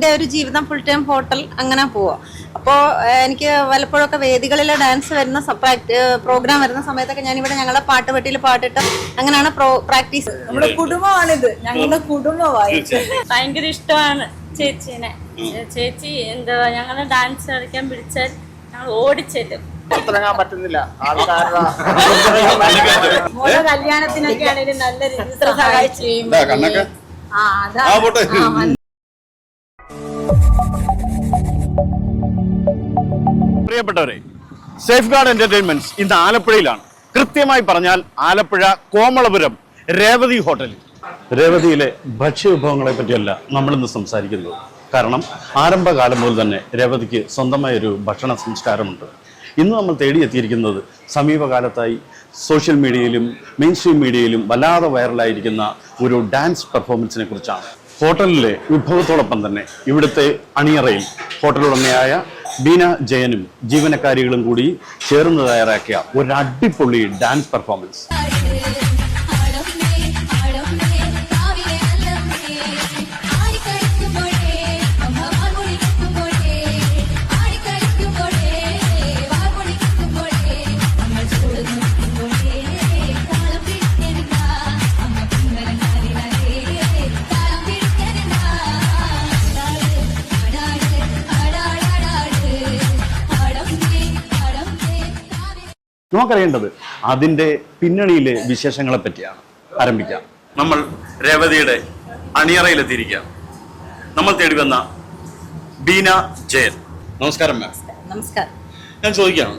എന്റെ ഒരു ജീവിതം ഫുൾ ടൈം ഹോട്ടൽ അങ്ങനെ പോവുക അപ്പോൾ എനിക്ക് വല്ലപ്പോഴൊക്കെ വേദികളിലെ ഡാൻസ് വരുന്ന പ്രോഗ്രാം വരുന്ന സമയത്തൊക്കെ ഞാനിവിടെ ഞങ്ങളുടെ പാട്ട് പാട്ടുപെട്ടിയിൽ പാട്ടിട്ട് അങ്ങനെയാണ് പ്രോ പ്രാക്ടീസ് നമ്മുടെ കുടുംബമാണിത്. ഞങ്ങളുടെ കുടുംബമായി. ഭയങ്കര ഇഷ്ടമാണ് ചേച്ചീനെ. ചേച്ചി എന്താ ഞങ്ങളെ ഡാൻസ് കളിക്കാൻ പിടിച്ചാൽ ഞങ്ങൾ ഓടിച്ചെല്ലും. പുറത്തിറങ്ങാൻ പറ്റുന്നില്ല. ആൾക്കാരുടെ കല്യാണത്തിനൊക്കെ ആണെങ്കിലും നല്ല രീതിയിൽ സഹായിച്ചു പ്രിയപ്പെട്ടവരെ സേഫ് ഗാർഡ് എന്റർടൈൻമെന്റ്സ് ഇന്ന് ആലപ്പുഴയിലാണ്. കൃത്യമായി പറഞ്ഞാൽ ആലപ്പുഴ കോമളപുരം രേവതി ഹോട്ടലിൽ. രേവതിയിലെ ഭക്ഷ്യ ഭക്ഷ്യവിഭവങ്ങളെ പറ്റിയല്ല നമ്മളിന്ന് സംസാരിക്കുന്നത്. കാരണം ആരംഭകാലം മുതൽ തന്നെ രേവതിക്ക് സ്വന്തമായ ഒരു ഭക്ഷണ സംസ്കാരമുണ്ട്. ഇന്ന് നമ്മൾ തേടിയെത്തിയിരിക്കുന്നത് സമീപകാലത്തായി സോഷ്യൽ മീഡിയയിലും മെയിൻ സ്ട്രീം മീഡിയയിലും വല്ലാതെ വൈറലായിരിക്കുന്ന ഒരു ഡാൻസ് പെർഫോമൻസിനെ കുറിച്ചാണ്. ഹോട്ടലിലെ വിഭവത്തോടൊപ്പം തന്നെ ഇവിടുത്തെ അണിയറയിൽ ഹോട്ടൽ ഉടമയായ ബീന ജയനും ജീവനക്കാരികളും കൂടി ചേർന്ന് തയ്യാറാക്കിയ ഒരു അടിപൊളി ഡാൻസ് പെർഫോമൻസ് നമുക്കറിയേണ്ടത് അതിന്റെ പിന്നണിയിലെ വിശേഷങ്ങളെ പറ്റിയാണ്. ആരംഭിക്കാം. നമ്മൾ രേവതിയുടെ അണിയറയിലെത്തിയിരിക്കാം നമ്മൾ തേടി വന്ന ബീന ജയൻ. നമസ്കാരം മാം നമസ്കാരം. ഞാൻ ചോദിക്കാണ്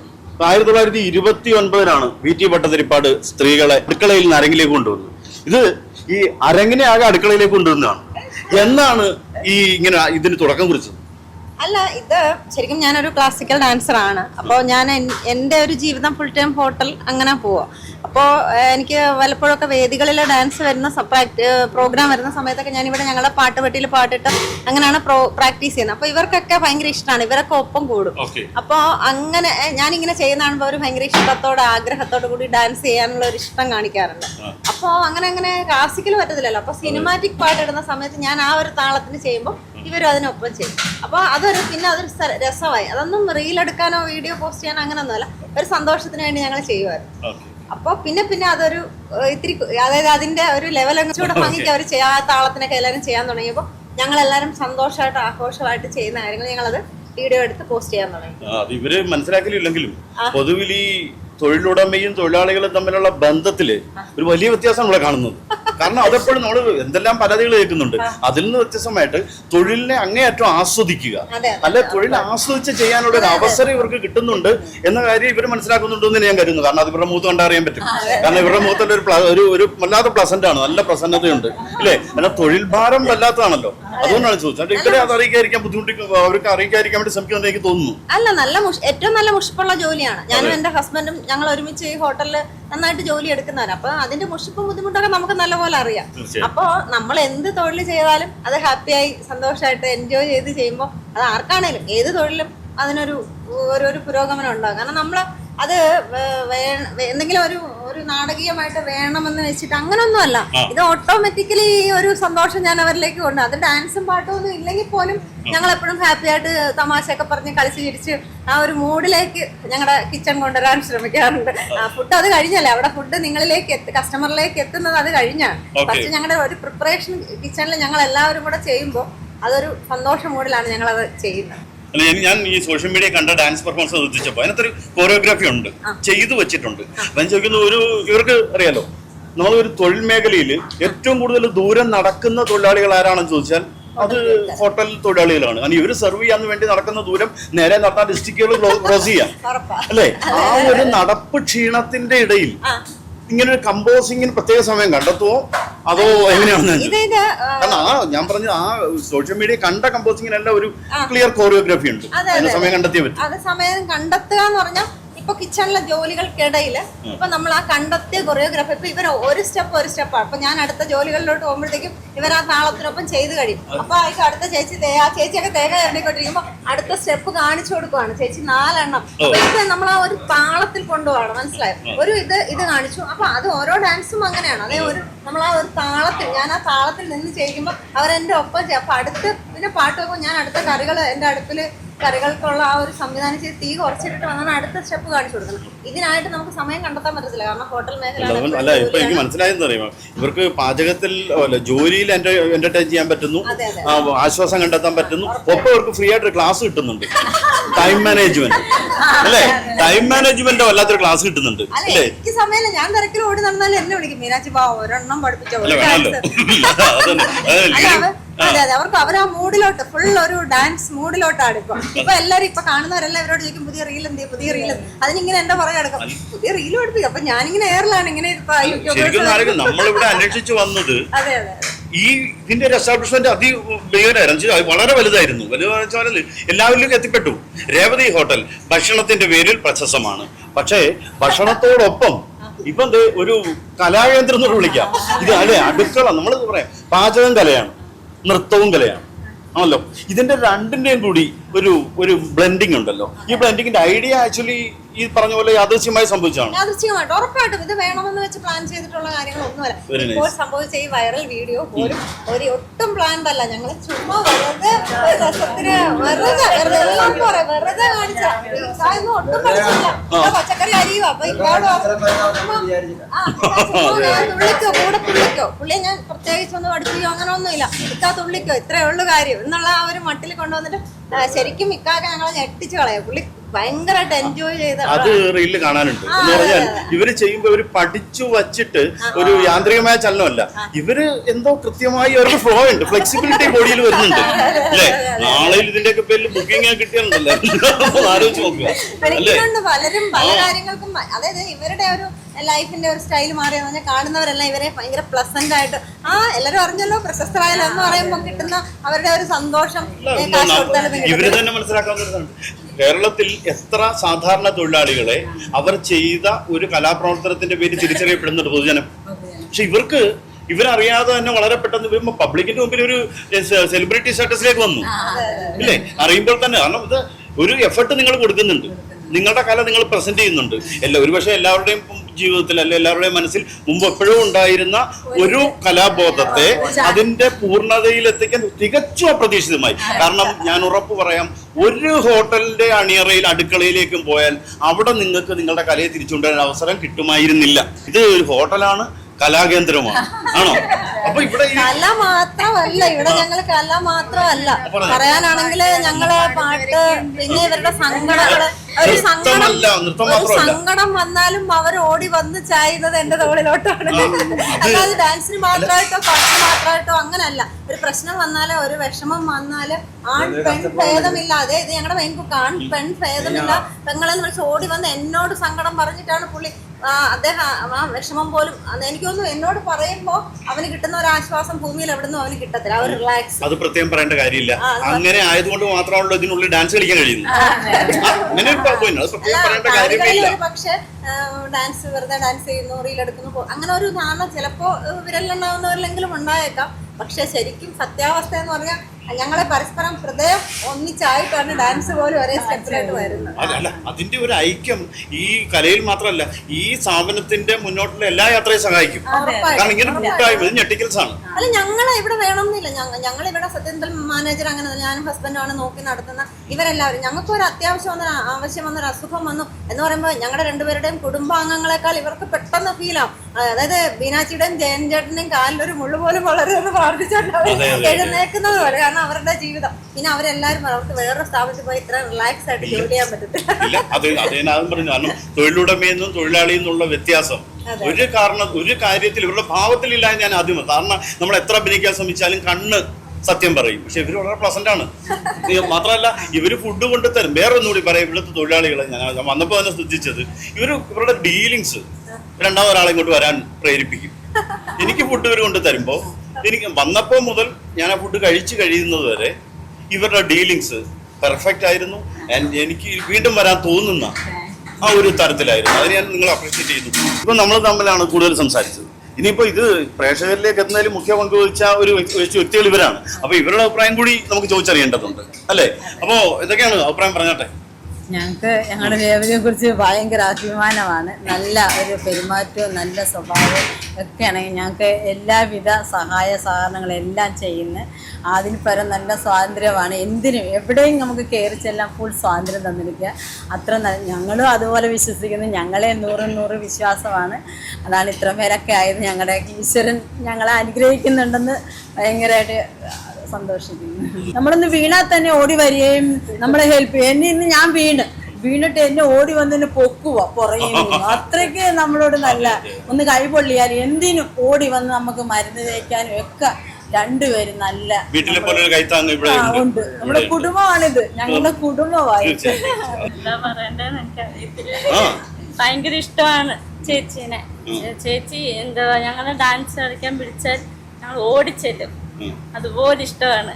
ആയിരത്തി തൊള്ളായിരത്തി ഇരുപത്തി ഒൻപതിനാണ് വി ടി ഭട്ടതിരിപ്പാട് സ്ത്രീകളെ അടുക്കളയിൽ നിന്ന് അരങ്ങിലേക്ക് കൊണ്ടുവന്നത്. ഇത് ഈ അരങ്ങിനെ ആകെ അടുക്കളയിലേക്ക് കൊണ്ടുവന്നതാണ്. എന്നാണ് ഈ ഇങ്ങനെ ഇതിന് തുടക്കം കുറിച്ചത്? അല്ല ഇത് ശരിക്കും ഞാനൊരു ക്ലാസിക്കൽ ഡാൻസർ ആണ്. അപ്പോൾ ഞാൻ എന്റെ ഒരു ജീവിതം ഫുൾ ടൈം ഹോട്ടൽ അങ്ങനെ പോവാം. അപ്പോൾ എനിക്ക് വല്ലപ്പോഴൊക്കെ വേദികളിൽ ഡാൻസ് വരുന്ന പ്രോഗ്രാം വരുന്ന സമയത്തൊക്കെ ഞാനിവിടെ ഞങ്ങളുടെ പാട്ടുപെട്ടിയിൽ പാട്ടിട്ട് അങ്ങനെയാണ് പ്രോ പ്രാക്ടീസ് ചെയ്യുന്നത്. അപ്പോൾ ഇവർക്കൊക്കെ ഭയങ്കര ഇഷ്ടമാണ് ഇവരൊക്കെ ഒപ്പം കൂടും. അപ്പോൾ അങ്ങനെ ഞാനിങ്ങനെ ചെയ്യുന്ന കാണുമ്പോൾ അവർ ഭയങ്കര ഇഷ്ടത്തോടെ ആഗ്രഹത്തോടു കൂടി ഡാൻസ് ചെയ്യാനുള്ള ഒരു ഇഷ്ടം കാണിക്കാറുണ്ട്. അപ്പോൾ അങ്ങനെ അങ്ങനെ ക്ലാസിക്കൽ പറ്റത്തില്ലല്ലോ. അപ്പോൾ സിനിമാറ്റിക് പാട്ടിടുന്ന സമയത്ത് ഞാൻ ആ ഒരു താളത്തിന് ചെയ്യുമ്പോൾ ഇവരും അതിനൊപ്പം ചെയ്യും. അപ്പോൾ അതൊരു പിന്നെ അതൊരു രസമായി. അതൊന്നും റീൽ എടുക്കാനോ വീഡിയോ പോസ്റ്റ് ചെയ്യാനോ അങ്ങനെയൊന്നുമല്ല ഒരു സന്തോഷത്തിന് വേണ്ടി ഞങ്ങൾ ചെയ്യുമായിരുന്നു. അപ്പോൾ പിന്നെ പിന്നെ അതൊരു ഇത്തിരി അതായത് അതിന്റെ ഒരു ലെവൽ കൂടെ ഭംഗിക്ക് അവർ ചെയ്യാ താളത്തിനൊക്കെ എല്ലാവരും ചെയ്യാൻ തുടങ്ങിയപ്പോൾ ഞങ്ങൾ എല്ലാവരും സന്തോഷമായിട്ട് ആഘോഷമായിട്ട് ചെയ്യുന്ന കാര്യങ്ങൾ ഞങ്ങളത് വീഡിയോ എടുത്ത് പോസ്റ്റ് ചെയ്യാൻ തുടങ്ങി. അത് ഇവർ മനസ്സിലാക്കലില്ലെങ്കിലും പൊതുവിൽ ഈ തൊഴിലുടമയും തൊഴിലാളികളും തമ്മിലുള്ള ബന്ധത്തിൽ ഒരു വലിയ വ്യത്യാസം നമ്മളെ കാണുന്നത്. കാരണം അതെപ്പോഴും നമ്മൾ എന്തെല്ലാം പരാതികൾ കേൾക്കുന്നുണ്ട് അതിൽ നിന്ന് വ്യത്യസ്തമായിട്ട് തൊഴിലിനെ അങ്ങേയറ്റം ആസ്വദിക്കുക. അല്ലെ തൊഴിൽ ആസ്വദിച്ച് ചെയ്യാനുള്ള ഒരു അവസരം ഇവർക്ക് കിട്ടുന്നുണ്ട് എന്ന കാര്യം ഇവർ മനസ്സിലാക്കുന്നുണ്ടെന്ന് ഞാൻ കരുതുന്നു. കാരണം അത് ഇവരുടെ മുഖത്ത് കണ്ടറിയാൻ പറ്റും. കാരണം ഇവരുടെ മുഖത്തുള്ള ഒരു ഒരു ഒരു വല്ലാത്ത പ്ലസന്റ് ആണ്. നല്ല പ്രസന്നതയുണ്ട്. ഇല്ലേ? എന്നാൽ തൊഴിൽ ഭാരം വല്ലാത്തതാണല്ലോ. അതുകൊണ്ടാണ് ചോദിച്ചത്. ഇവരെ അത് അറിയിക്കാതിരിക്കാൻ ബുദ്ധിമുട്ടി അവർക്ക് അറിയിക്കാതിരിക്കാൻ വേണ്ടി ശ്രമിക്കുന്നത് എനിക്ക് തോന്നുന്നു. അല്ല നല്ല ഏറ്റവും നല്ല മുഷിപ്പുള്ള ജോലിയാണ്. ഞാനും എന്റെ ഹസ്ബൻഡും ഞങ്ങൾ ഒരുമിച്ച് ഈ ഹോട്ടലിൽ നന്നായിട്ട് ജോലി എടുക്കുന്നവരാണ് അപ്പൊ അതിന്റെ മുഷിപ്പും ബുദ്ധിമുട്ടൊക്കെ നമുക്ക് നല്ലപോലെ അറിയാം. അപ്പോ നമ്മൾ എന്ത് തൊഴിൽ ചെയ്താലും അത് ഹാപ്പിയായി സന്തോഷമായിട്ട് എൻജോയ് ചെയ്ത് ചെയ്യുമ്പോൾ അത് ആർക്കാണേലും ഏത് തൊഴിലും അതിനൊരു ഒരു പുരോഗമനം ഉണ്ടാകും. കാരണം നമ്മൾ അത് എന്തെങ്കിലും ഒരു ഒരു നാടകീയമായിട്ട് വേണമെന്ന് വെച്ചിട്ട് അങ്ങനൊന്നുമല്ല. ഇത് ഓട്ടോമാറ്റിക്കലി ഒരു സന്തോഷം ഞാൻ അവരിലേക്ക് കൊണ്ട് അത് ഡാൻസും പാട്ടും ഒന്നും ഇല്ലെങ്കിൽ പോലും ഞങ്ങൾ എപ്പോഴും ഹാപ്പി ആയിട്ട് തമാശയൊക്കെ പറഞ്ഞ് കളിച്ച് ചിരിച്ച് ആ ഒരു മൂഡിലേക്ക് ഞങ്ങളുടെ കിച്ചൺ കൊണ്ടുവരാൻ ശ്രമിക്കാറുണ്ട്. ഫുഡ് അത് കഴിഞ്ഞല്ലേ? അവിടെ ഫുഡ് നിങ്ങളിലേക്ക് എത്തി കസ്റ്റമറിലേക്ക് എത്തുന്നത് അത് കഴിഞ്ഞാണ്. പക്ഷെ ഫസ്റ്റ് ഞങ്ങളുടെ ഒരു പ്രിപ്പറേഷൻ കിച്ചണിൽ ഞങ്ങൾ എല്ലാവരും കൂടെ ചെയ്യുമ്പോൾ അതൊരു സന്തോഷ മൂഡിലാണ് ഞങ്ങളത് ചെയ്യുന്നത്. അല്ല ഞാൻ- ഈ സോഷ്യൽ മീഡിയ കണ്ട ഡാൻസ് പെർഫോമൻസ് ശ്രദ്ധിച്ചപ്പോൾ അതിനകത്തൊരു കോറിയോഗ്രാഫി ഉണ്ട്. ചെയ്തു വെച്ചിട്ടുണ്ട്. ഞാൻ ചോദിക്കുന്നു ഒരു ഇവർക്ക് അറിയാലോ നമ്മളൊരു ഒരു തൊഴിൽ മേഖലയിൽ ഏറ്റവും കൂടുതൽ ദൂരം നടക്കുന്ന തൊഴിലാളികൾ ആരാണെന്ന് ചോദിച്ചാൽ അത് ഹോട്ടൽ തൊഴിലാളികളാണ്. കാരണം ഇവർ സെർവ് ചെയ്യാൻ വേണ്ടി നടക്കുന്ന ദൂരം നേരെ നടത്താൻ ഡിസ്ട്രിക്റ്റുകൾ ക്രോസ് ചെയ്യാം. അല്ലേ? ആ ഒരു നടപ്പ് ക്ഷീണത്തിന്റെ ഇടയിൽ ഇങ്ങനെ ഒരു കമ്പോസിങ്ങിന് പ്രത്യേക സമയം കണ്ടെത്തുവോ അതോ എങ്ങനെയാണ് കാരണം ആ ഞാൻ പറഞ്ഞ ആ സോഷ്യൽ മീഡിയ കണ്ട കമ്പോസിങ്ങിനെല്ലാം ഒരു ക്ലിയർ കോറിയോഗ്രാഫി ഉണ്ട്. സമയം കണ്ടെത്തിയേ പറ്റും. അത് സമയം കണ്ടെത്തുക എന്ന് പറഞ്ഞാൽ ഇപ്പൊ കിച്ചണിലെ ജോലികൾക്കിടയിൽ ഇപ്പൊ നമ്മൾ ആ കണ്ടെത്തിയ കൊറിയോഗ്രാഫി ഇപ്പൊ ഇവർ ഒരു സ്റ്റെപ്പ് ഒരു സ്റ്റെപ്പാണ് അപ്പൊ ഞാൻ അടുത്ത ജോലികളിലോട്ട് പോകുമ്പോഴത്തേക്കും ഇവർ ആ താളത്തിനൊപ്പം ചെയ്ത് കഴിയും. അപ്പൊ ആയിരിക്കും അടുത്ത ചേച്ചി തേ- ആ ചേച്ചിയൊക്കെ തേങ്ങ ഇറങ്ങിക്കൊണ്ടിരിക്കുമ്പോ അടുത്ത സ്റ്റെപ്പ് കാണിച്ചു കൊടുക്കുവാണ്. ചേച്ചി നാലെണ്ണം. അപ്പൊ ഇത് നമ്മൾ ആ ഒരു താളത്തിൽ കൊണ്ടുപോകണം മനസ്സിലായോ? ഒരു ഇത് ഇത് കാണിച്ചു. അപ്പൊ അത് ഓരോ ഡാൻസും അങ്ങനെയാണ്. അതേ ഒരു നമ്മൾ ആ ഒരു താളത്തിൽ ഞാൻ ആ താളത്തിൽ നിന്ന് ചെയ്യുമ്പോൾ അവരെന്റെ ഒപ്പം ചെയ്യും. അപ്പൊ അടുത്ത് പിന്നെ പാട്ട് വെക്കുമ്പോൾ ഞാൻ അടുത്ത കറികൾ എന്റെ അടുപ്പിൽ കറികൾക്കുള്ള ആ ഒരു സംവിധാനം ചെയ്ത് തീ കുറച്ചിട്ടിട്ട് വന്നാൽ അടുത്ത സ്റ്റെപ്പ് കാണിച്ചു കൊടുക്കണം ഇതിനായിട്ട് നമുക്ക് സമയം കണ്ടെത്താൻ പറ്റത്തില്ല. കാരണം ഹോട്ടൽ മേഖല അല്ല, ഇപ്പൊ എനിക്ക് മനസ്സിലായെന്ന് അറിയാമോ? ഇവർക്ക് പാചകത്തിൽ ജോലിയിൽ എന്റർടൈൻ ചെയ്യാൻ പറ്റുന്നു. ആശ്വാസം കണ്ടെത്താൻ പറ്റുന്നു. ഒപ്പം അവർക്ക് ഫ്രീ ആയിട്ട് ക്ലാസ് കിട്ടുന്നുണ്ട്. ടൈം മാനേജ്മെന്റ് അല്ലേ? ടൈം മാനേജ്മെന്റ് വല്ലാത്തൊരു ക്ലാസ് കിട്ടുന്നുണ്ട്. അല്ലേ എനിക്ക് സമയമില്ല. ഞാൻ തിരക്കിൽ ഓടി നടന്നാലും എന്നെ വിളിക്കും. മീനാച്ചി ബാ ഒരെണ്ണം പഠിപ്പിച്ചോ? അതെ അതെ. അവർക്ക് അവർ ആ മൂഡിലോട്ട് ഫുൾ ഒരു ഡാൻസ് മൂഡിലോട്ടാണ് ഇപ്പൊ. ഇപ്പൊ എല്ലാരും ഇപ്പൊ കാണുന്നവരെല്ലാം ഇവരോട് ചോദിക്കും പുതിയ റീൽ എന്ത് പുതിയ റീൽ അതിനിങ്ങനെ എന്റെ പുറകെ കിടക്കും പുതിയ റീൽ എടുപ്പിക്കും അപ്പൊ ഞാനിങ്ങനെ എയറിലാണ് ഇങ്ങനെ ശരിക്കും നമ്മളിവിടെ അന്വേഷിച്ചു വന്നത് അതെ അതെ ഈ ഇതിന്റെ ഒരു എസ്റ്റാബ്ലിഷ്മെന്റ് അതിഭീകരമായിരുന്നു അത് വളരെ വലുതായിരുന്നു. വലുതെന്ന് എല്ലാവരിലും എത്തിപ്പെട്ടു. രേവതി ഹോട്ടൽ ഭക്ഷണത്തിന്റെ പേരിൽ പ്രശസ്തമാണ്. പക്ഷേ ഭക്ഷണത്തോടൊപ്പം ഇപ്പൊ എന്ത് ഒരു കലാകേന്ദ്രം എന്ന് വിളിക്കാം. ഇത് അല്ലെ അടുക്കള. നമ്മൾ പറയാം പാചകം കലയാണ്. നൃത്തവും കലയാണ്. ആണല്ലോ? ഇതിന്റെ രണ്ടിന്റെയും കൂടി ഒരു ഒരു ബ്ലെൻഡിങ് ഉണ്ടല്ലോ. ഈ ബ്ലെൻഡിങ്ങിന്റെ ഐഡിയ ആക്ച്വലി ഈ പറഞ്ഞ പോലെ യാദൃശ്യമായി സംഭവിച്ചാണ് യാദൃശ്യമായിട്ട് ഉറപ്പായിട്ടും ഇത് വേണമെന്ന് വെച്ച് പ്ലാൻ ചെയ്തിട്ടുള്ള കാര്യങ്ങളൊന്നുമല്ല ഇപ്പോൾ സംഭവിച്ച ഈ വൈറൽ വീഡിയോ പോലും ഒരു ഒട്ടും പ്ലാൻഡ് അല്ല. ഞങ്ങൾ ചുമ്മാ വെറുതെ ഒരു രസത്തിന് വെറുതെ വെറുതെ വെറുതെ കാണിച്ച. ഒട്ടും പഠിച്ചില്ല പച്ചക്കറി അരിയോ അപ്പൊ ഇപ്പോഴും തുള്ളിക്കോ കൂടെ തുള്ളിക്കോ. പുള്ളിയെ ഞാൻ പ്രത്യേകിച്ച് ഒന്ന് പഠിപ്പിക്കോ അങ്ങനെ ഒന്നുമില്ല ഇക്കാ തുള്ളിക്കോ. ഇത്രേ ഉള്ളു കാര്യം. എന്നുള്ള ആ ഒരു മട്ടിൽ കൊണ്ടുവന്നിട്ട് ശരിക്കും ഇക്കാക്ക ഞങ്ങളെ ഞെട്ടിച്ചു കളയാ. പുള്ളി ഭയങ്കരമായിട്ട് എൻജോയ് ചെയ്ത അത് റീലിൽ കാണാനുണ്ട്. എന്ന് പറഞ്ഞാൽ ഇവർ ചെയ്യുമ്പോ ഇവർ പഠിച്ചു വച്ചിട്ട് ഒരു യാന്ത്രികമായ ചലനമല്ല. ഇവർ എന്തോ കൃത്യമായി അവർക്ക് ഫ്ലോ ഉണ്ട്. ഫ്ലെക്സിബിലിറ്റി ബോഡിയിൽ വരുന്നുണ്ട്. അല്ലേ? നാളെ ഇതിന്റെയൊക്കെ പേരിൽ ബുക്കിംഗ് കിട്ടിയാലുണ്ടല്ലോ. ആലോചിച്ച് നോക്കുക. പലരും പല കാര്യങ്ങൾക്കും അതായത് ഇവരുടെ ഒരു ലൈഫിന്റെ ഒരു സ്റ്റൈൽ മാറിയെന്ന് പറഞ്ഞാൽ കാണുന്നവരെല്ലാം ഇവരെ ഭയങ്കര പ്ലസന്റ് ആയിട്ട് ആ എല്ലാരും അറിഞ്ഞല്ലോ പ്രശസ്തരായല്ലോ എന്ന് പറയുമ്പോൾ കിട്ടുന്ന അവരുടെ ഒരു സന്തോഷം. ഏ, കാശ് കൊടുത്താലും ഇവർ തന്നെ മനസ്സിലാക്കാവുന്നതാണ് കേരളത്തിൽ എത്ര സാധാരണ തൊഴിലാളികളെ അവർ ചെയ്ത ഒരു കലാപ്രവർത്തനത്തിന്റെ പേര് തിരിച്ചറിയപ്പെടുന്നുണ്ട് പൊതുജനം. പക്ഷെ ഇവർക്ക് ഇവരറിയാതെ തന്നെ വളരെ പെട്ടെന്ന് വരുമ്പോ പബ്ലിക്കിന്റെ മുമ്പിൽ ഒരു സെലിബ്രിറ്റി സ്റ്റാറ്റസിലേക്ക് വന്നു. അല്ലേ അറിയുമ്പോൾ തന്നെ കാരണം ഇത് ഒരു എഫർട്ട് നിങ്ങൾ കൊടുക്കുന്നുണ്ട്. നിങ്ങളുടെ കല നിങ്ങൾ പ്രസന്റ് ചെയ്യുന്നുണ്ട്. എല്ലാ ഒരുപക്ഷെ എല്ലാവരുടെയും ജീവിതത്തിൽ അല്ലെ എല്ലാവരുടെയും മനസ്സിൽ മുമ്പ് എപ്പോഴും ഉണ്ടായിരുന്ന ഒരു കലാബോധത്തെ അതിന്റെ പൂർണതയിലെത്തിക്കാൻ തികച്ചും അപ്രതീക്ഷിതമായി. കാരണം ഞാൻ ഉറപ്പ് പറയാം ഒരു ഹോട്ടലിന്റെ അണിയറയിൽ അടുക്കളയിലേക്കും പോയാൽ അവിടെ നിങ്ങൾക്ക് നിങ്ങളുടെ കലയെ തിരിച്ചുകൊണ്ടുവരാൻ അവസരം കിട്ടുമായിരുന്നില്ല. ഇത് ഒരു ഹോട്ടലാണ് കലാകേന്ദ്രമാണ്. ആണോ? അപ്പൊ ഇവിടെ കല മാത്രമല്ല ഇവിടെ ഞങ്ങൾ കല മാത്രമല്ല. പറയാനാണെങ്കിൽ ഞങ്ങൾ പാട്ട് പിന്നെ ഇവരുടെ സങ്കടങ്ങൾ ഒരു സങ്കടം. വന്നാലും അവർ ഓടി വന്ന് ചായുന്നത് എന്റെ തോളിലോട്ടാണ്. അതായത് ഡാൻസിന് മാത്രമായിട്ടോ പാട്ടിന് മാത്രമായിട്ടോ അങ്ങനല്ല. ഒരു പ്രശ്നം വന്നാലോ ഒരു വിഷമം വന്നാൽ ആൺ പെൺ ഭേദമില്ലാതെ ഇത് ഞങ്ങളുടെ മെയിൻകുക്ക് ആൺ പെൺ ഭേദമില്ല. പെങ്ങളെന്ന് വിളിച്ച് ഓടി വന്ന് എന്നോട് സങ്കടം പറഞ്ഞിട്ടാണ് പുള്ളി അദ്ദേഹം ആ- വിഷമം പോലും അത് എനിക്ക് തോന്നുന്നു എന്നോട് പറയുമ്പോ അവന് കിട്ടുന്ന ഒരു ആശ്വാസം ഭൂമിയിൽ എവിടുന്നും അവന് കിട്ടത്തില്ല. ആ ഒരു റിലാക്സ് അത് പ്രത്യേകം പറയേണ്ട കാര്യമില്ല. അങ്ങനെ ആയതുകൊണ്ട് മാത്രമാണല്ലോ ഇതിനുള്ളിൽ ഡാൻസ് കളിക്കാൻ കഴിയുന്നത്. അങ്ങനെ പക്ഷെ ഡാൻസ് വെറുതെ ഡാൻസ് ചെയ്യുന്നു പോ- അങ്ങനെ ഒരു ധാരണ ചിലപ്പോ വിരലുണ്ടാവുന്നവരിലെങ്കിലും ഉണ്ടായേക്കാം. പക്ഷെ ശരിക്കും സത്യാവസ്ഥ എന്ന് പറഞ്ഞാൽ ഞങ്ങളെ പരസ്പരം ഹൃദയം ഒന്നിച്ചായിട്ടാണ് ഡാൻസ് പോലും ഒരേ സ്റ്റെപ്പിലായിട്ട് വരുന്നത്. അതല്ല അതിന്റെ ഒരു ഐക്യം ഈ കലയിൽ മാത്രമല്ല ഈ സ്ഥാപനത്തിന്റെ മുന്നോട്ടുള്ള എല്ലാ യാത്രയും സഹായിക്കും. കാരണം ഇങ്ങനെ കൂട്ടായ്മ ഇത് ഞെട്ടിക്കൽസ് ആണ് അല്ല ഞങ്ങളെ ഇവിടെ വേണമെന്നില്ല. ഞങ്ങൾ ഞങ്ങൾ ഇവിടെ സത്യന്തൽ മാനേജർ അങ്ങനെ. ഞാനും ഹസ്ബൻഡാണ് നോക്കി നടത്തുന്ന ഇവരെല്ലാവരും. ഞങ്ങൾക്ക് ഒരു അത്യാവശ്യം വന്ന ആവശ്യം വന്നൊരു അസുഖം വന്നു എന്ന് പറയുമ്പോൾ ഞങ്ങളുടെ രണ്ടുപേരുടെയും കുടുംബാംഗങ്ങളെക്കാൾ ഇവർക്ക് പെട്ടെന്ന് ഫീലാവും അതായത് ബീനാച്ചിയുടെയും ജയൻ ചേട്ടന്റെയും കാലിൽ ഒരു മുള്ളു പോലും വളരുമെന്ന് പ്രാർത്ഥിച്ചിട്ടുണ്ടാവും. എഴുന്നേക്കുന്നത് പോലെ. കാരണം അവരുടെ ജീവിതം. പിന്നെ അവരെല്ലാവരും അവർക്ക് വേറൊരു സ്ഥാപനത്തിൽ പോയി ഇത്ര റിലാക്സ് ആയിട്ട് ജോലി ചെയ്യാൻ പറ്റത്തില്ല. അത് അതേനാഥം പറഞ്ഞു. കാരണം തൊഴിലുടമയെന്നും തൊഴിലാളി എന്നുള്ള വ്യത്യാസം. ഒരു കാരണം ഒരു കാര്യത്തിൽ ഇവരുടെ ഭാവത്തിലില്ല ഞാൻ ആദ്യം കാരണം നമ്മൾ എത്ര അഭിനയിക്കാൻ ശ്രമിച്ചാലും കണ്ണ് സത്യം പറയും. പക്ഷെ ഇവർ വളരെ പ്ലസന്റ് ആണ്. മാത്രമല്ല ഇവർ ഫുഡ് കൊണ്ട് തരും വേറെ ഒന്നുകൂടി പറയാം. ഇവിടുത്തെ തൊഴിലാളികളെ ഞാൻ വന്നപ്പോൾ തന്നെ ശ്രദ്ധിച്ചത്. ഇവർ ഇവരുടെ ഡീലിങ്സ് രണ്ടാമതൊരാളെ ഇങ്ങോട്ട് വരാൻ പ്രേരിപ്പിക്കും. എനിക്ക് ഫുഡ് ഇവർ കൊണ്ട് തരുമ്പോൾ എനിക്ക് വന്നപ്പോൾ മുതൽ ഞാൻ ആ ഫുഡ് കഴിച്ച് കഴിയുന്നത് വരെ ഇവരുടെ ഡീലിങ്സ് പെർഫെക്റ്റ് ആയിരുന്നു. എനിക്ക് വീണ്ടും വരാൻ തോന്നുന്ന ആ ഒരു തരത്തിലായിരുന്നു. അതിന് ഞാൻ നിങ്ങൾ അപ്രീഷിയേറ്റ് ചെയ്യുന്നു. ഇപ്പൊ നമ്മൾ തമ്മിലാണ് കൂടുതൽ സംസാരിച്ചത്. ഇനിയിപ്പോ ഇത് പ്രേക്ഷകരിലേക്ക് എത്തുന്നതിൽ മുഖ്യ പങ്ക് വഹിച്ച ഒരു വ്യക്തി- വ്യക്തി- വ്യക്തികൾ ഇവരാണ്. അപ്പോൾ ഇവരുടെ അഭിപ്രായം കൂടി നമുക്ക് ചോദിച്ചറിയേണ്ടതുണ്ട്. അല്ലേ? അപ്പോൾ ഇതൊക്കെയാണ് അഭിപ്രായം പറഞ്ഞാട്ടെ? ഞങ്ങൾക്ക് ഞങ്ങളുടെ രേവതിയെ കുറിച്ച് ഭയങ്കര അഭിമാനമാണ്. നല്ല ഒരു പെരുമാറ്റവും നല്ല സ്വഭാവവും ഒക്കെയാണെങ്കിൽ ഞങ്ങൾക്ക് എല്ലാവിധ സഹായ സഹകരണങ്ങളെല്ലാം ചെയ്യുന്ന അതിന് പരം നല്ല സ്വാതന്ത്ര്യമാണ്. എന്തിനും എവിടെയും നമുക്ക് കയറി ചെല്ലാൻ ഫുൾ സ്വാതന്ത്ര്യം തന്നിരിക്കുക. അത്ര ഞങ്ങളും അതുപോലെ വിശ്വസിക്കുന്നു. ഞങ്ങളെ നൂറ് നൂറ് വിശ്വാസമാണ്. അതാണ് ഇത്ര പേരൊക്കെ ആയത് ഞങ്ങളുടെ ഈശ്വരൻ ഞങ്ങളെ അനുഗ്രഹിക്കുന്നുണ്ടെന്ന് ഭയങ്കരമായിട്ട് സന്തോഷിക്കുന്നു. നമ്മളൊന്ന് വീണാൽ തന്നെ ഓടി വരികയും നമ്മളെ ഹെൽപ്പ് ചെയ്യും. എന്നെ ഇന്ന് ഞാൻ വീണ്. വീണിട്ട് എന്നെ ഓടി വന്നതിന് പൊക്കുക പുറകെ അത്രയ്ക്ക് നമ്മളോട് നല്ല ഒന്ന് കൈപൊള്ളിയാൽ എന്തിനും ഓടി വന്ന് നമുക്ക് മരുന്ന് തേക്കാനും ഒക്കെ രണ്ടുപേരും നല്ല ഉണ്ട്. നമ്മുടെ കുടുംബമാണിത്. ഞങ്ങളുടെ കുടുംബമായി. എന്താ പറയണ്ടെന്ന് എനിക്കറിയത്തില്ല. ആ. ഭയങ്കര ഇഷ്ടമാണ് ചേച്ചീനെ. ചേച്ചി എന്താ ഞങ്ങളെ ഡാൻസ് കളിക്കാൻ പിടിച്ചാൽ ഞങ്ങൾ ഓടിച്ചെല്ലും. അതുപോലെ ഇഷ്ടമാണ്.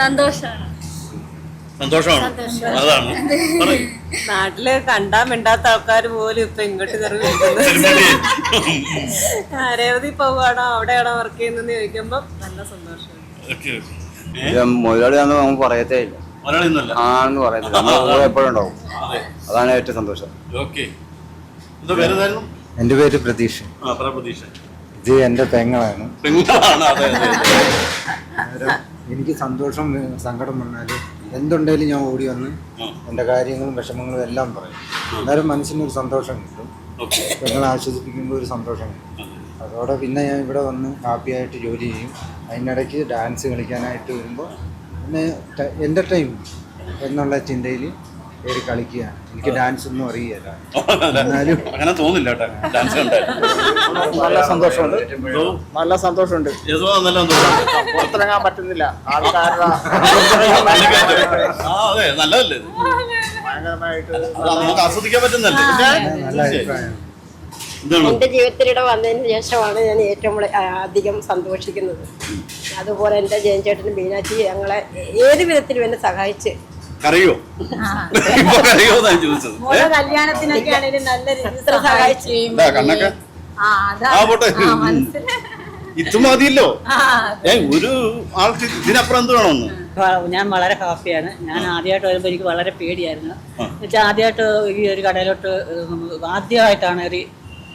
സന്തോഷമാണ്. സന്തോഷമാണ്. അതാണ്. നാട്ടിൽ കണ്ടാ മിണ്ടാത്ത ആൾക്കാർ പോലും ഇപ്പൊ ഇങ്ങോട്ട് കയറി. രേവതി പോവാണോ അവിടെയാണോ വർക്ക് ചെയ്യുന്നതെന്ന് ചോദിക്കുമ്പോ നല്ല സന്തോഷം Okay, okay. മുതലാളിയാന്ന് നമുക്ക് പറയത്തേ ഇല്ല. ആണെന്ന് പറയത്തില്ല. എപ്പോഴും ഉണ്ടാവും. അതാണ് ഏറ്റവും സന്തോഷം. എന്റെ പേര് പ്രതീഷ്. പ്രതീക്ഷ ഇത് എന്റെ പെങ്ങളാണ്. പെങ്ങളാണ് അതെ അതെ എനിക്ക് സന്തോഷം സങ്കടം വന്നാൽ എന്തുണ്ടെങ്കിലും ഞാൻ ഓടി വന്ന് എന്റെ കാര്യങ്ങളും വിഷമങ്ങളും എല്ലാം പറയും. അന്നേരം മനസ്സിനൊരു സന്തോഷം കിട്ടും. പെങ്ങളെ ആശ്വസിപ്പിക്കുമ്പോൾ ഒരു സന്തോഷം കിട്ടും. അതോടെ പിന്നെ ഞാൻ ഇവിടെ വന്ന് ഹാപ്പിയായിട്ട് ജോലി ചെയ്യും. അതിനിടയ്ക്ക് ഡാൻസ് കളിക്കാനായിട്ട് വരുമ്പോൾ പിന്നെ ട- എന്റെ ടൈം എന്നുള്ള ചിന്തയിൽ കയറി കളിക്കുകയാണ്. എനിക്ക് ഡാൻസ് ഒന്നും അറിയില്ല. എന്നാലും അങ്ങനെ തോന്നില്ല ഡാൻസ് നല്ല സന്തോഷമുണ്ട്. നല്ല സന്തോഷമുണ്ട്. പുറത്തിറങ്ങാൻ പറ്റുന്നില്ല. ആൾക്കാരുടെ നല്ലതല്ലേ? ഭയങ്കരമായിട്ട് നമുക്ക് ആസ്വദിക്കാൻ പറ്റുന്നല്ലേ നല്ല എന്റെ ജീവിതത്തിലൂടെ വന്നതിന് ശേഷമാണ് ഞാൻ ഏറ്റവും അധികം സന്തോഷിക്കുന്നത്. അതുപോലെ എന്റെ ജയൻചേട്ടനും മീനാച്ചി ഞങ്ങളെ ഏത് വിധത്തിലും എന്നെ സഹായിച്ച് കരയോ? ഇപ്പൊ കറിയോ എന്നാണ് ചോദിച്ചത്? മോളെ കല്യാണത്തിനൊക്കെ ആണെങ്കിലും നല്ല രീതിയിൽ സഹായിച്ചു കണ്ണൊക്കെ. ആ അതാ. ആ പോട്ടെ. ആ, മനസ്സിലായി. ഇത് മതിയല്ലോ ആ ഏ ഒരു ആൾക്ക് ഇതിനപ്പുറം എന്ത് വേണമെന്ന്? ഞാൻ വളരെ ഹാപ്പിയാണ്. ഞാൻ ആദ്യമായിട്ട് വരുമ്പോൾ എനിക്ക് വളരെ പേടിയായിരുന്നു. എന്നുവെച്ചാൽ ആദ്യമായിട്ട് ഈ ഒരു കടയിലോട്ട് ഉം, ആദ്യമായിട്ടാണ് ഒരു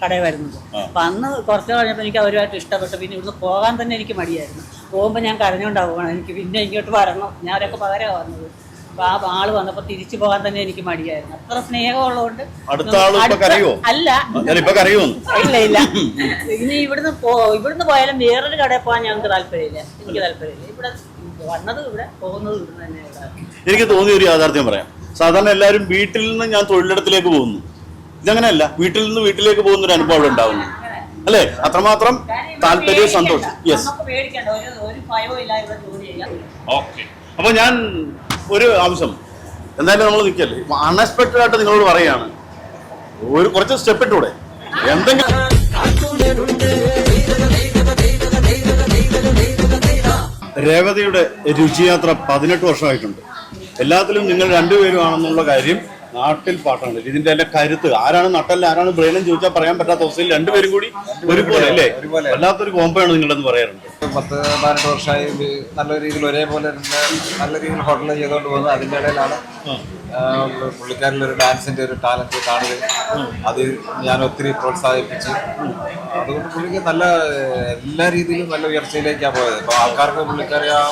കടയിൽ വരുന്നത്. അപ്പം അന്ന് കുറച്ച് കഴിഞ്ഞപ്പോൾ എനിക്ക് അവരുമായിട്ട് ഇഷ്ടപ്പെട്ടു. പിന്നെ ഇവിടുന്ന് പോകാൻ തന്നെ എനിക്ക് മടിയായിരുന്നു. പോകുമ്പോൾ ഞാൻ കരഞ്ഞുകൊണ്ടാവുകയാണ് പോകണം. എനിക്ക് പിന്നെ ഇങ്ങോട്ട് വരണം. ഞാനൊക്കെ അവരൊക്കെ പകരമാണ് വന്നത്. ആ ആൾ വന്നപ്പോ തിരിച്ചു പോകാൻ തന്നെ എനിക്ക് മടിയായിരുന്നു. അത്ര സ്നേഹമുള്ളതുകൊണ്ട് അല്ല. ഇല്ല ഇല്ല. ഇനി ഇവിടുന്ന് പോ ഇവിടുന്ന് പോയാലും വേറൊരു കടയിൽ പോകാൻ ഞങ്ങൾക്ക് താല്പര്യമില്ല. എനിക്ക് താല്പര്യമില്ല. ഇവിടെ വന്നത് ഇവിടെ പോകുന്നത് ഇവിടെ തന്നെ എനിക്ക് തോന്നിയ ഒരു യാഥാർത്ഥ്യം പറയാം. സാധാരണ എല്ലാവരും വീട്ടിൽ നിന്ന് ഞാൻ തൊഴിലിടത്തിലേക്ക് പോകുന്നു. ഇതങ്ങനെയല്ല. വീട്ടിൽ നിന്ന് വീട്ടിലേക്ക് പോകുന്ന ഒരു അനുഭവം അവിടെ ഉണ്ടാവുന്നു. അല്ലേ? അത്രമാത്രം താല്പര്യം സന്തോഷം. Yes okay. അപ്പൊ ഞാൻ ഒരു ആവശ്യം. എന്തായാലും നമ്മൾ നിൽക്കല്ലേ? അൺഎക്സ്പെക്ടഡ് ആയിട്ട് നിങ്ങളോട് പറയാണ് ഒരു കുറച്ച് സ്റ്റെപ്പ് ഇട്ടൂടെ? എന്തെങ്കിലും രേവതിയുടെ രുചിയാത്ര പതിനെട്ട് വർഷമായിട്ടുണ്ട്. എല്ലാത്തിലും നിങ്ങൾ രണ്ടുപേരും ആണെന്നുള്ള കാര്യം നാട്ടിൽ പാട്ടാണ്. ഇതിന്റെ എല്ലാം കരുത്ത്. ആരാണ് നട്ടല്ല ആരാണ് ബ്രെയിനും ചോദിച്ചാൽ പറയാൻ പറ്റാത്ത അവസ്ഥയിൽ രണ്ടുപേരും കൂടി ഒരുപോലെ അല്ലേ? വല്ലാത്തൊരു കോമ്പയാണ് നിങ്ങളെന്ന് പറയാറുണ്ട്. പത്ത് പതിനെട്ട് വർഷമായി നല്ല രീതിയിൽ ഒരേപോലെ നല്ല രീതിയിൽ ഹോട്ടൽ ചെയ്തുകൊണ്ട് പോകുന്നത് അതിന്റെ ഇടയിലാണ്. ഒരു ഡാൻസിന്റെ ഒരു ടാലന്റ് കാണുകയും അത് ഞാൻ ഒത്തിരി പ്രോത്സാഹിപ്പിച്ച്. അതുകൊണ്ട് പുള്ളിക്ക് നല്ല എല്ലാ രീതിയിലും നല്ല ഉയർച്ചയിലേക്കാണ് പോയത്. ഇപ്പൊ ആൾക്കാർക്ക് പുള്ളിക്കാരെ ആ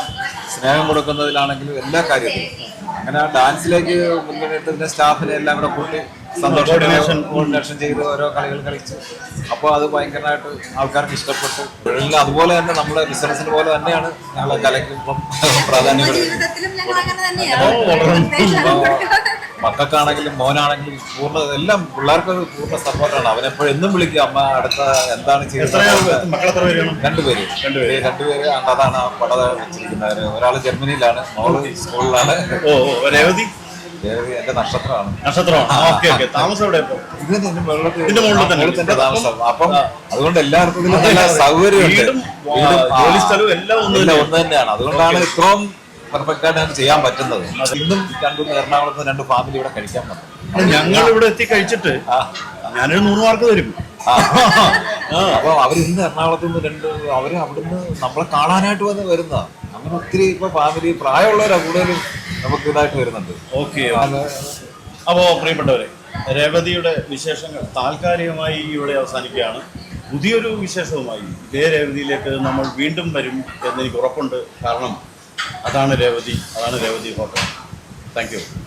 സ്നേഹം കൊടുക്കുന്നതിലാണെങ്കിലും എല്ലാ കാര്യത്തിലും. അങ്ങനെ ആ ഡാൻസിലേക്ക് പിന്നെ സ്റ്റാഫിനെ എല്ലാം കൂടെ കൂട്ടി സന്തോഷം കോർഡിനേഷൻ ചെയ്ത് ഓരോ കളികൾ കളിച്ച്. അപ്പോൾ അത് ഭയങ്കരമായിട്ട് ആൾക്കാർക്ക് ഇഷ്ടപ്പെട്ടു. എല്ലാം അതുപോലെ തന്നെ നമ്മുടെ ബിസിനസ്സിന് പോലെ തന്നെയാണ് ഞങ്ങളെ കലയ്ക്ക് ഇപ്പം പ്രാധാന്യം കൊടുക്കുന്നത്. മക്കൾക്കാണെങ്കിലും മോനാണെങ്കിലും പൂർണ എല്ലാം പിള്ളേർക്ക് പൂർണ സപ്പോർട്ടാണ്. അവനെപ്പോഴും എന്നും വിളിക്കും അമ്മ അടുത്ത എന്താണ് ചെയ്യുന്നത്? രണ്ടുപേര്. രണ്ടുപേര്. രണ്ടുപേര്. അതാണ് ആ പടത വെച്ചിരിക്കുന്നത്. ഒരാൾ ജർമ്മനിയിലാണ് മോൾ സ്കൂളിലാണ്. രേവതി? എന്റെ നക്ഷത്രമാണ്. താമസം ഇതിന്റെ അപ്പം അതുകൊണ്ട് എല്ലാവർക്കും സൗകര്യം സൗകര്യമുണ്ട്. ജോലി സ്ഥലവും എല്ലാം. ഒന്ന് തന്നെയാണ്. അതുകൊണ്ടാണ് ഇത്രയും പെർഫെക്റ്റ് ആയിട്ട് ഞങ്ങൾക്ക് ചെയ്യാൻ പറ്റുന്നത്. ഇന്നും രണ്ടും എറണാകുളത്ത് നിന്ന് രണ്ട് ഫാമിലി ഇവിടെ കഴിക്കാൻ പറ്റും ഞങ്ങൾ ഇവിടെ എത്തി കഴിച്ചിട്ട് ഞാനൊരു നൂറ് മാർക്ക് തരും. അപ്പൊ അവർ ഇന്ന് എറണാകുളത്ത് നിന്ന് രണ്ട് അവർ അവിടുന്ന് നമ്മളെ കാണാനായിട്ട് വന്ന് വരുന്നതാ. അങ്ങനെ ഒത്തിരി ഇപ്പൊ ഫാമിലി പ്രായമുള്ളവരാ കൂടുതലും നമുക്ക് ഇതായിട്ട് വരുന്നുണ്ട്. ഓക്കെ അപ്പോ പ്രിയപ്പെട്ടവരെ രേവതിയുടെ വിശേഷങ്ങൾ താൽക്കാലികമായി ഇവിടെ അവസാനിക്കുകയാണ്. പുതിയൊരു വിശേഷവുമായി ഇതേ രേവതിയിലേക്ക് നമ്മൾ വീണ്ടും വരും എന്ന് എനിക്ക് ഉറപ്പുണ്ട്. കാരണം അതാണ് രേവതി അതാണ് രേവതി ഹോട്ടൽ. താങ്ക്